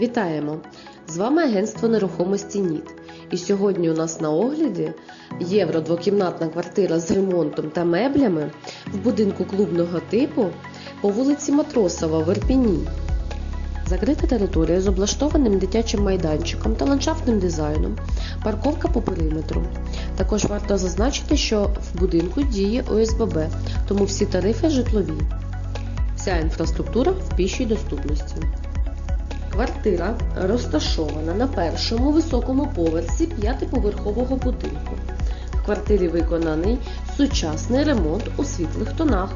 Вітаємо! З вами агентство нерухомості НІТ. І сьогодні у нас на огляді євро двокімнатна квартира з ремонтом та меблями в будинку клубного типу по вулиці Матросова в Ірпіні. Закрита територія з облаштованим дитячим майданчиком та ландшафтним дизайном, парковка по периметру. Також варто зазначити, що в будинку діє ОСББ, тому всі тарифи житлові. Вся інфраструктура в пішій доступності. Квартира розташована на першому високому поверсі п'ятиповерхового будинку. В квартирі виконаний сучасний ремонт у світлих тонах.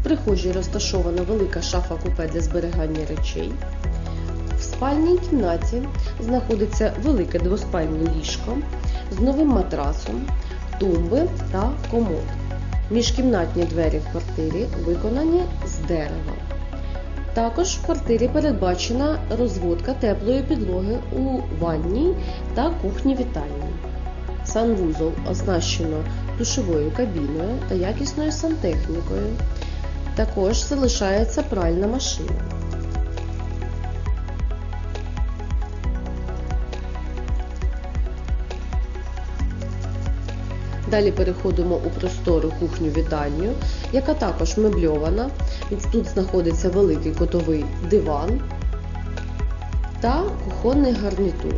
В прихожій розташована велика шафа купе для зберігання речей. В спальній кімнаті знаходиться велике двоспальне ліжко з новим матрасом, тумби та комод. Міжкімнатні двері в квартирі виконані з дерева. Також в квартирі передбачена розводка теплої підлоги у ванній та кухні вітальні. Санвузол оснащено душовою кабіною та якісною сантехнікою. Також залишається пральна машина. Далі переходимо у простору кухню-вітальню, яка також мебльована. Тут знаходиться великий котовий диван та кухонний гарнітур.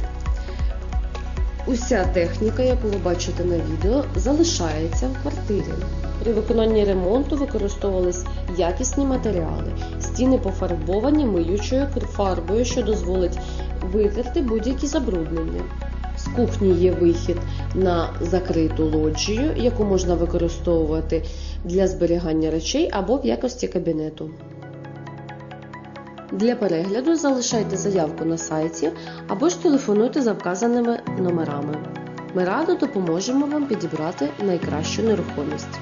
Уся техніка, яку ви бачите на відео, залишається в квартирі. При виконанні ремонту використовувались якісні матеріали. Стіни пофарбовані миючою фарбою, що дозволить витерти будь-які забруднення. З кухні є вихід на закриту лоджію, яку можна використовувати для зберігання речей або в якості кабінету. Для перегляду залишайте заявку на сайті або ж телефонуйте за вказаними номерами. Ми радо допоможемо вам підібрати найкращу нерухомість.